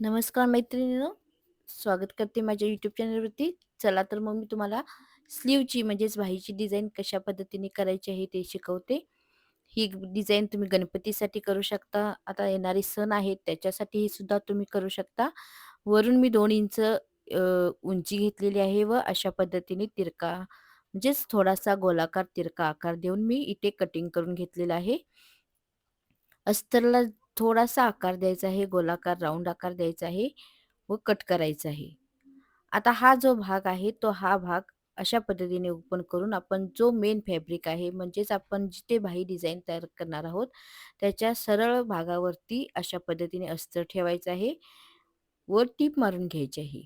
नमस्कार मैत्रिणीनो स्वागत करते माझ्या यूट्यूब चॅनलवरती. चला तर मग मी तुम्हाला स्लीवची म्हणजेच भाईची डिझाईन कशा पद्धतीने करायची आहे ते शिकवते. ही डिझाईन तुम्ही गणपतीसाठी करू शकता. आता येणारे सण आहेत त्याच्यासाठी सुद्धा तुम्ही करू शकता. वरून मी दोन इंच उंची घेतलेली आहे व अशा पद्धतीने तिरका म्हणजेच थोडासा गोलाकार तिरका आकार देऊन मी इथे कटिंग करून घेतलेला आहे. अस्तरला थोडासा आकार द्यायचा आहे, गोलाकार राऊंड आकार द्यायचा आहे व कट करायचा आहे. आता हा जो भाग आहे, तो हा भाग अशा पद्धतीने ओपन करून आपण जो मेन फॅब्रिक आहे, म्हणजेच आपण जिथे बाही डिझाईन तयार करणार आहोत, त्याच्या सरळ भागावरती अशा पद्धतीने अस्तर ठेवायचं आहे व टीप मारून घ्यायची आहे.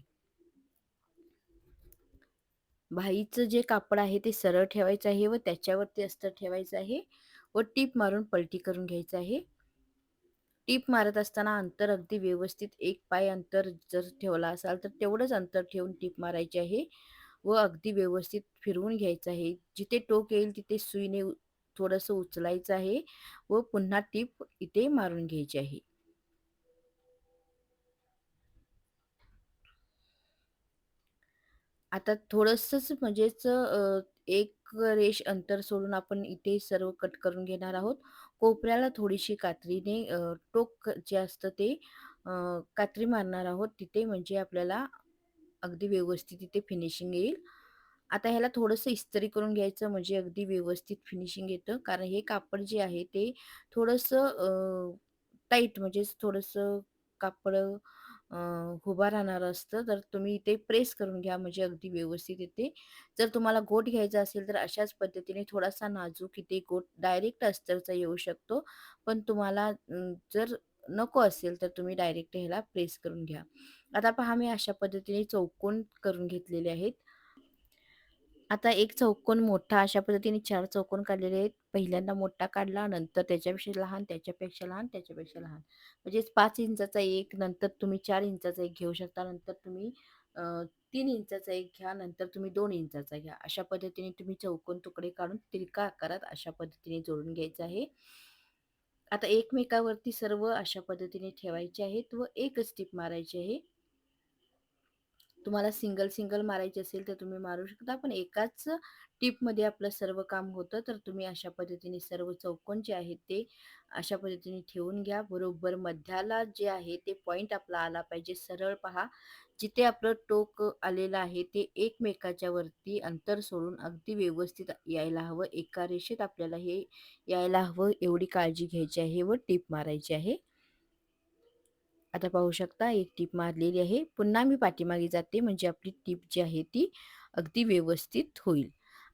बाहीचं जे कापड आहे ते सरळ ठेवायचं आहे व त्याच्यावरती अस्तर ठेवायचं आहे व टीप मारून पलटी करून घ्यायचं आहे. टीप मारत असताना अंतर अगदी व्यवस्थित एक पाय अंतर जर ठेवला असाल तर तेवढंच अंतर ठेवून टीप मारायची आहे व अगदी व्यवस्थित फिरवून घ्यायचं आहे. जिथे टोक येईल तिथे सुईने उ थोडंसं उचलायचं आहे व पुन्हा टीप इथे मारून घ्यायची आहे. आता थोडंसंच म्हणजेच अ, एक रेष अंतर सोडून आपण इथे सर्व कट करून घेणार आहोत. कोपऱ्याला थोडीशी कात्रीने टोक जे असतं ते कात्री मारणार आहोत तिथे म्हणजे आपल्याला अगदी व्यवस्थित तिथे फिनिशिंग येईल. आता ह्याला थोडंसं इस्त्री करून घ्यायचं म्हणजे अगदी व्यवस्थित फिनिशिंग येतं. कारण हे कापड जे आहे ते थोडंसं टाईट म्हणजेच थोडंसं कापड अ, उभा राहणारं असतं. तर तुम्ही इथे प्रेस करून घ्या म्हणजे अगदी व्यवस्थित येते. जर तुम्हाला गोट घ्यायचा असेल तर अशाच पद्धतीने थोडासा नाजूक इथे गोट डायरेक्ट अस्तरचा येऊ शकतो. पण तुम्हाला जर नको असेल तर तुम्ही डायरेक्ट ह्याला प्रेस करून घ्या. आता पहा मी अशा पद्धतीने चौकोन करून घेतलेले आहेत. आता एक चौकोन मोठा अशा पद्धतीने 4 चौकोन काढलेले आहेत. पहिल्यांदा मोठा काढला, नंतर त्याच्यापेक्षा लहान, त्याच्यापेक्षा लहान, त्याच्यापेक्षा लहान. म्हणजेच 5 इंचाचा एक, नंतर तुम्ही 4 इंचाचा एक घेऊ शकता. नंतर तुम्ही अ, 3 इंचाचा एक घ्या, नंतर तुम्ही 2 इंचाचा घ्या. अशा पद्धतीने तुम्ही चौकोन तुकडे काढून तिरका आकारात अशा पद्धतीने जोडून घ्यायचं आहे. आता एकमेकावरती सर्व अशा पद्धतीने ठेवायचे आहेत व एकच टीप मारायची आहे. तुम्हाला सिंगल सिंगल मारायची असेल तर तुम्ही मारू शकता. पण एकाच टिपमध्ये आपलं सर्व काम होतं तर तुम्ही अशा पद्धतीने सर्व चौकोन जे आहेत ते अशा पद्धतीने ठेवून घ्या. बरोबर मध्याला जे आहे ते पॉईंट आपला आला पाहिजे. सरळ पहा. जिथे आपलं टोक आलेलं आहे ते एकमेकाच्या वरती अंतर सोडून अगदी व्यवस्थित यायला हवं. एका रेषेत आपल्याला हे यायला हवं. एवढी काळजी घ्यायची आहे व टीप मारायची आहे. आता पाहू शकता एक टीप मारलेली आहे. पुन्हा मी पाठीमागे जाते म्हणजे आपली टीप जी आहे ती अगदी व्यवस्थित होईल.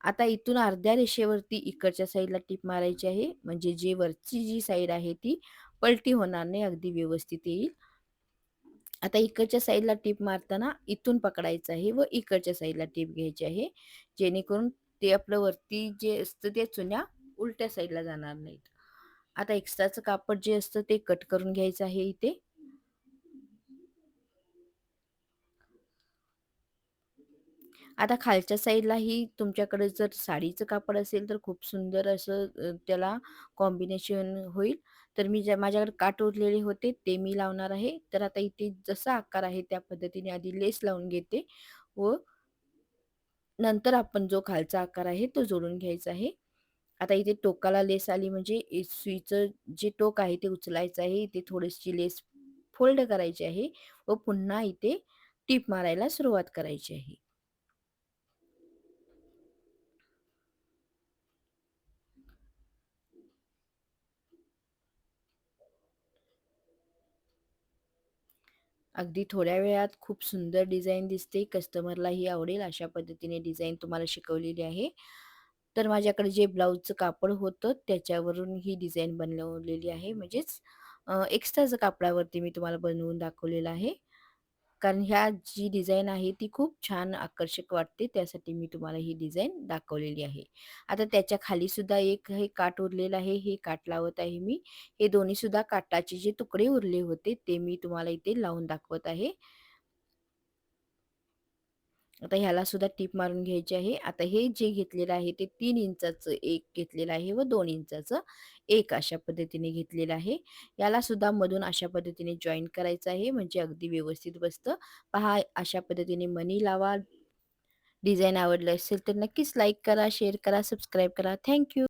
आता इथून अर्ध्या रेषेवरती इकडच्या साईडला टीप मारायची आहे. म्हणजे जे वरची जी साईड आहे ती पलटी होणार नाही, अगदी व्यवस्थित येईल. आता इकडच्या साईडला टीप मारताना इथून पकडायचं आहे व इकडच्या साईडला टीप घ्यायची आहे. जेणेकरून ते आपलं वरती जे असतं त्या चुन्या उलट्या साईडला जाणार नाहीत. आता एक्स्ट्राचं कापड जे असतं ते कट करून घ्यायचं आहे इथे. आता खालच्या साईडलाही तुमच्याकडे जर साडीचं कापड असेल तर खूप सुंदर असं अ, त्याला कॉम्बिनेशन होईल. तर मी ज्या माझ्याकडे काठ उरलेले होते ते मी लावणार आहे. तर आता इथे जसा आकार आहे त्या पद्धतीने आधी लेस लावून घेते व नंतर आपण जो खालचा आकार आहे तो जोडून घ्यायचा आहे. आता इथे टोकाला लेस आली म्हणजे इ सुईचं जे टोक आहे ते उचलायचं आहे. इथे थोडीशी लेस फोल्ड करायची आहे व पुन्हा इथे टीप मारायला सुरुवात करायची आहे. अगदी थोड्या वेळात खूप सुंदर डिझाईन दिसते. कस्टमरलाही आवडेल अशा पद्धतीने डिझाईन तुम्हाला शिकवलेली आहे. तर माझ्याकडे जे ब्लाऊजचं कापड होतं त्याच्यावरून ही डिझाईन बनवलेली आहे. म्हणजेच एक्स्ट्राचं कापडावरती मी तुम्हाला बनवून दाखवलेलं आहे. कारण ह्या जी डिझाईन आहे ती खूप छान आकर्षक वाटते. त्यासाठी मी तुम्हाला ही डिझाईन दाखवलेली आहे. आता त्याच्याखाली सुद्धा एक हे काठ उरलेलं आहे. हे काठ लावत आहे मी. हे दोन्ही सुद्धा काठाचे जे तुकडे उरले होते ते मी तुम्हाला इथे लावून दाखवत आहे. आता ह्याला सुद्धा टीप मारून घ्यायची आहे. आता हे जे घेतलेलं आहे ते तीन इंचाचं एक घेतलेलं आहे व दोन इंचाचं एक अशा पद्धतीने घेतलेलं आहे. याला सुद्धा मधून अशा पद्धतीने जॉईन करायचं आहे म्हणजे अगदी व्यवस्थित बसतं. पहा अशा पद्धतीने मनी लावा. डिझाईन आवडलं असेल तर नक्कीच लाईक करा, शेअर करा, सबस्क्राईब करा. थँक्यू